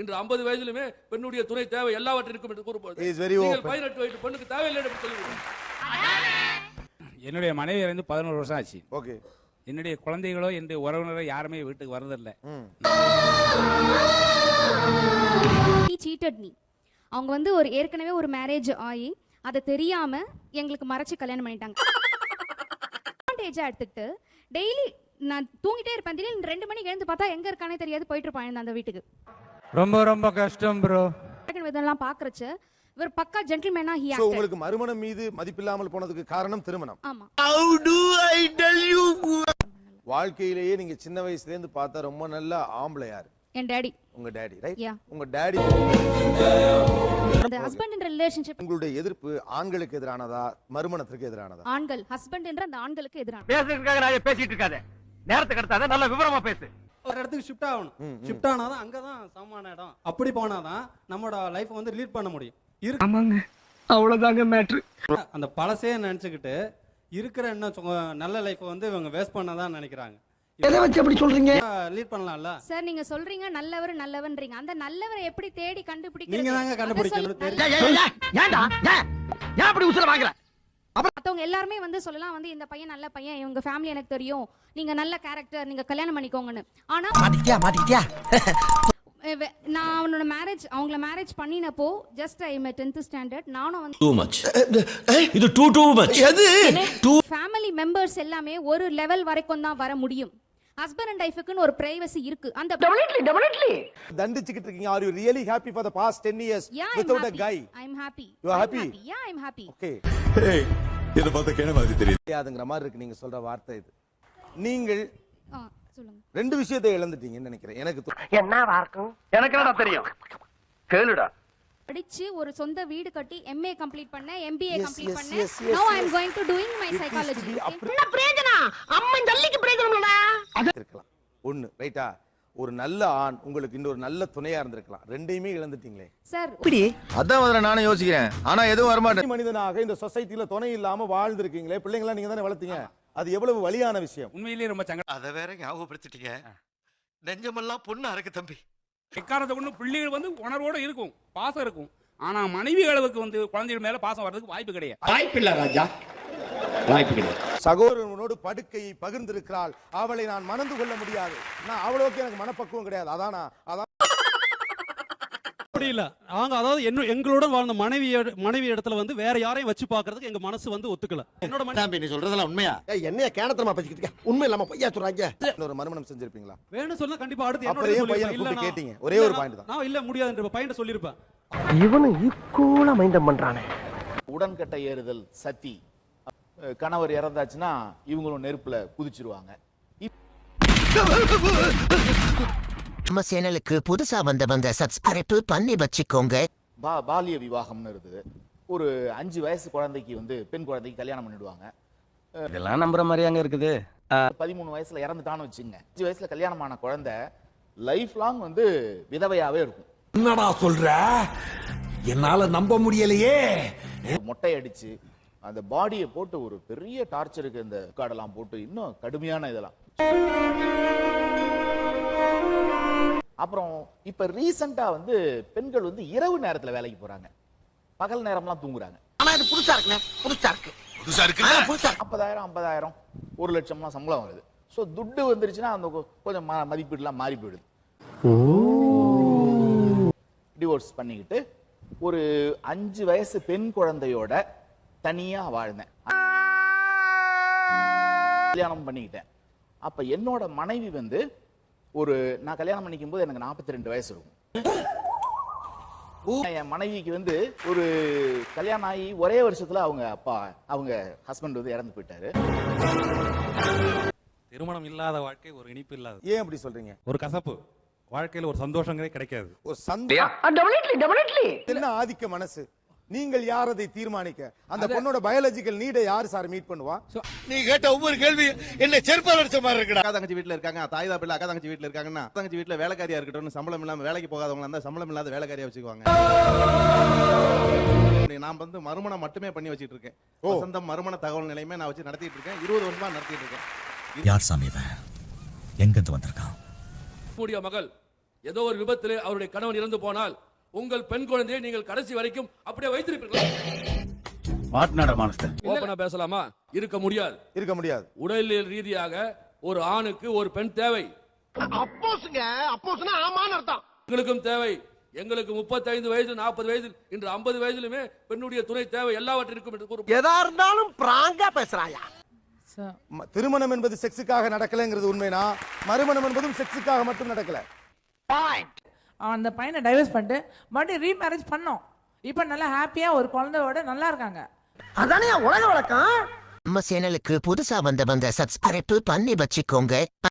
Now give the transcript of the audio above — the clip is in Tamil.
இன்று ஐம்பது வயதிலுமே பெண்ணுடைய துணை தேவை எல்லாவற்றிற்கும் என்று கூறும்போது. பதினெட்டு வயது பெண்ணுக்கு தேவையில்லை என்று சொல்லுவீங்க என்னுடைய மனைவி இருந்து பதினோரு வருஷம் ஆச்சு. ஓகே என்னுடைய குழந்தைகளோ என்னுடைய உறவினரோ யாருமே வீட்டுக்கு வரதில்லை he cheated me. அவங்க வந்து ஒரு ஏற்கனவே ஒரு மேரேஜ் ஆகி அதை தெரியாம எங்களுக்கு மறைச்சு கல்யாணம் பண்ணிட்டாங்க. அட்வான்டேஜா எடுத்துக்கிட்டு டெய்லி நான் தூங்கிட்டே இருப்பேன். திடீர்னு ரெண்டு மணிக்கு எழுந்து பார்த்தா எங்க இருக்கானே தெரியாது போயிட்டு இருப்பான் அந்த வீட்டுக்கு. ரொம்ப ரொம்ப கஷ்டம் ப்ரோ இதெல்லாம் பாக்குறச்ச இவர் பக்கா ஜென்டில்மேனா ஹி சோ உங்களுக்கு மறுமணம் மீது மதிப்பில்லாமல் போனதுக்கு காரணம் திருமணம். ஆமா. வாழ்க்கையிலேயே நீங்க சின்ன வயசுல இருந்து பார்த்தா ரொம்ப நல்ல ஆம்பளை யாரு? என் டேடி உங்க டாடி ரைட். உங்க டாடி அந்த ஹஸ்பண்ட் என்ற ரிலேஷன்ஷிப் உங்களுடைய எதிர்ப்பு ஆண்களுக்கு எதிரானதா மறுமணத்திற்கு எதிரானதா? ஆண்கள் ஹஸ்பண்ட் என்ற அந்த ஆண்களுக்கு எதிரான பேசுறதுக்காக நான் பேசிட்டு இருக்காத. நேரத்துக்கு எடுத்தாத நல்ல விவரமா பேசு. ஒரு இடத்துக்கு ஷிஃப்ட் ஆகணும். ஷிஃப்ட் ஆனாதான் அங்கதான் சமமான இடம். அப்படி போனாதான் நம்மளோட லைஃப் வந்து லீட் பண்ண முடியும். இருக்கு ஆமாங்க. அவ்வளவுதாங்க மேட்ரு அந்த பழசே நினைச்சுக்கிட்டு இருக்கிற சொ- நல்ல லைஃப் வந்து இவங்க வேஸ்ட் பண்ணதான் நினைக்கிறாங்க. எதை வச்சு அப்படி சொல்றீங்க? லீட் பண்ணலாம்ல? சார் நீங்க சொல்றீங்க நல்லவர் நல்லவன்றீங்க. அந்த நல்லவரை எப்படி தேடி கண்டுபிடிக்கிறது? நீங்க தாங்க கண்டுபிடிக்கணும் ஏன்டா? ஏன்? ஏன் அப்படி உசுர வாங்குற? மத்தவங்க எல்லாருமே வந்து சொல்லலாம் வந்து இந்த பையன் நல்ல பையன் இவங்க ஃபேமிலி எனக்கு தெரியும். நீங்க நல்ல கேரக்டர் நீங்க கல்யாணம் பண்ணிக்கோங்கன்னு. ஆனா நான் அவனோட மேரேஜ் அவங்கள marriage பண்ணினப்போ just I may tenth standard நானும் வந்து டூ மச் இது டூ டூ மச் எது? ஃபேமிலி மெம்பர்ஸ் எல்லாமே ஒரு லெவல் வரைக்கும் தான் வர முடியும். ஹஸ்பண்ட் அண்ட் ஒய்ஃபுக்குன்னு ஒரு பிரைவசி இருக்கு. அந்த தண்டிச்சுக்கிட்டு இருக்கீங்க. Are you really happy for the past 10 years ya without a guy I am happy You are happy? Ya I am happy okay இத பார்த்த கேன மாதிரி தெரியுது? தெரியாதுங்கிற மாதிரி இருக்கு. நீங்க சொல்ற வார்த்தை இது. நீங்கள் சொல்லுங்க. ரெண்டு விஷயத்தை இழந்துட்டீங்கன்னு நினைக்கிறேன். எனக்கு என்னவா இருக்கும் எனக்கு என்னடா தெரியும்? கேளுடா. படிச்சு ஒரு சொந்த வீடு கட்டி எம்ஏ கம்ப்ளீட் பண்ணேன் MBA complete yes, now I. Am going to doing my psychology be அப்படி அம்மன் ஜல்லிக்கு பிரயோஜனம்டா இருக்கலாம். ஒண்ணு ரைட்டா ஒரு நல்ல ஆண் உங்களுக்கு இன்னொரு நல்ல துணையா இருந்திருக்கலாம். ரெண்டையுமே இழந்துட்டீங்களே. சார் அதான் முதல்ல நானும் யோசிக்கிறேன். ஆனா எதுவும் வரமாட்டேன் தனி மனிதனாக இந்த சொசைட்டில துணை இல்லாம வாழ்ந்திருக்கீங்களே. பிள்ளைங்களா நீங்க தானே வளர்த்தீங்க. அது எவ்வளவு வலியான விஷயம். உண்மையிலேயே ரொம்ப சங்கடம். அத வேற ஞாபகப்படுத்திட்டீங்க. நெஞ்சமெல்லாம் பொண்ணு அறக்கு தம்பி. எக்காரத்தை கொண்டு பிள்ளைகள் வந்து உணர்வோட இருக்கும். பாசம் இருக்கும். ஆனா மனைவி அளவுக்கு வந்து குழந்தைகள் மேல பாசம் வர்றதுக்கு வாய்ப்பு கிடையாது. வாய்ப்பில்லை ராஜா. வாய்ப்பு கிடையாது. சகோதரனோடு படுக்கையை பகிர்ந்திருக்கிறாள். அவளை நான் மணந்து கொள்ள முடியாது. நான் அவ்வளவுக்கு எனக்கு மனப்பக்குவம் கிடையாது. அதானா? அதான். அப்படி இல்ல அவங்க அதாவது என்ன எங்களுடன் வாழ்ந்த மனைவி மனைவி இடத்துல வந்து வேற யாரையும் வச்சு பாக்குறதுக்கு எங்க மனசு வந்து ஒத்துக்கல. என்னோட மனைவி நீ சொல்றதெல்லாம் உண்மையா? என்னைய கேனத்தனமா பேசிக்கிட்டு இருக்க? உண்மை இல்லாம பொய்யா சொல்றாங்க? இன்னொரு மறுமணம் செஞ்சிருப்பீங்களா? வேணும் சொன்னா கண்டிப்பா அடுத்து என்னோட கேட்டீங்க? ஒரே ஒரு point தான். நான் இல்ல முடியாதுன்ற பையன் சொல்லிருப்பேன். இவனு ஈக்குவலா மைண்டம் பண்றானே. உடன்கட்டை ஏறுதல் சத்தி கணவர் இறந்தாச்சுன்னா இவங்களும் நெருப்புல குதிச்சிருவாங்க. நம்ம சேனலுக்கு புதுசா வந்தவங்க சப்ஸ்கிரைப் பண்ணி வச்சுக்கோங்க. பா பாலிய விவாகம்னு இருக்குது. ஒரு அஞ்சு வயசு குழந்தைக்கு வந்து பெண் குழந்தைக்கு கல்யாணம் பண்ணிடுவாங்க. இதெல்லாம் நம்புற மாதிரி அங்க இருக்குது. பதிமூணு வயசுல இறந்துட்டான்னு வச்சுங்க. அஞ்சு வயசுல கல்யாணமான குழந்தை லைஃப் லாங் வந்து விதவையாவே இருக்கும். என்னடா சொல்ற? என்னால நம்ப முடியலையே. மொட்டை அடிச்சு அந்த பாடியை போட்டு ஒரு பெரிய டார்ச்சருக்கு இந்த காடெல்லாம் போட்டு இன்னும் கடுமையான இதெல்லாம். அப்புறம் இப்ப ரீசெண்டா வந்து பெண்கள் வந்து இரவு நேரத்துல வேலைக்கு போறாங்க. பகல் நேரம்லாம் தூங்குறாங்க. ஆனா இது புதுசா இருக்குண்ணே புதுசா இருக்கு. புதுசா இருக்கு புதுசா ஐம்பதாயிரம் ஐம்பதாயிரம் ஒரு லட்சம்லாம் சம்பளம் வருது. ஸோ துட்டு வந்துருச்சுன்னா அந்த கொ- கொஞ்சம் ம- மதிப்பீடுலாம் மாறி போயிடுது. டிவோர்ஸ் பண்ணிக்கிட்டு ஒரு அஞ்சு வயசு பெண் குழந்தையோட தனியா வாழ்ந்தேன். கல்யாணம் பண்ணிக்கிட்டேன். அப்ப என்னோட மனைவி வந்து ஒரு நான் கல்யாணம் பண்ணிக்கும் போது எனக்கு 42 ரெண்டு வயசு இருக்கும். என் மனைவிக்கு வந்து ஒரு கல்யாணம் ஆகி ஒரே வருஷத்துல அவங்க அப்பா அவங்க ஹஸ்பண்ட் வந்து இறந்து போயிட்டாரு. திருமணம் இல்லாத வாழ்க்கை ஒரு இனிப்பு இல்லாத ஏன் அப்படி சொல்றீங்க? ஒரு கசப்பு. வாழ்க்கையில ஒரு சந்தோஷங்களே கிடைக்காது. ஒரு சந்தோஷம் என்ன ஆதிக்க மனசு? நீங்கள் யார் அதை தீர்மானிக்க? அந்த பொண்ணோட பயாலஜிக்கல் நீடை யார் சார் மீட் பண்ணுவா? நீ கேட்ட ஒவ்வொரு கேள்வி என்ன செருப்பால் அடிச்ச மாதிரி இருக்குடா. அக்கா தங்கச்சி வீட்ல இருக்காங்க தாய் தாப்பிள்ள அக்கா தங்கச்சி வீட்ல இருக்காங்கன்னா தங்கச்சி வீட்ல வேலைக்காரியா இருக்கட்டும் சம்பளம் இல்லாம வேலைக்கு போகாதவங்க இருந்தா சம்பளம் இல்லாத வேலைக்காரியா வச்சுக்குவாங்க. நான் வந்து மறுமணம் மட்டுமே பண்ணி வச்சிட்டு இருக்கேன் வசந்தம் மறுமண தகவல் நிலையமே நான் வச்சு நடத்திட்டு இருக்கேன் இருபது வருஷமா நடத்திட்டு இருக்கேன். யார் சாமி இவன்? எங்க இருந்து வந்திருக்கான்? கூடிய மகள் ஏதோ ஒரு விபத்திலே அவருடைய கணவன் இறந்து போனால் உங்கள் பெண் குழந்தையை நீங்கள் கடைசி வரைக்கும் அப்படியே வைத்திருப்பீர்களா? மாட்டினாட ஓபனா பேசலாமா? இருக்க முடியாது. இருக்க முடியாது. உடலியல் ரீதியாக ஒரு ஆணுக்கு ஒரு பெண் தேவை. அப்போஸ்ங்க அப்போஸ்னா ஆமான்னு அர்த்தம். எங்களுக்கும் தேவை. எங்களுக்கு 35 வயது நாற்பது வயது இன்று ஐம்பது வயதிலுமே பெண்ணுடைய துணை தேவை எல்லாவற்றிற்கும் என்று கூறும். எதா இருந்தாலும் பிராங்கா பேசுறாயா? திருமணம் என்பது செக்ஸுக்காக நடக்கலைங்கிறது உண்மைனா மறுமணம் என்பதும் செக்ஸுக்காக மட்டும் நடக்கல. அந்த பையனை டைவர்ஸ் பண்ணிட்டு மறுபடியும் ரீமேரேஜ் பண்ணோம். இப்போ நல்லா ஹாப்பியா ஒரு குழந்தையோட நல்லா இருக்காங்க. அதானே உலக வழக்கம்? நம்ம சேனலுக்கு புதுசா வந்தவங்க சப்ஸ்கிரைப் பண்ணி வச்சுக்கோங்க.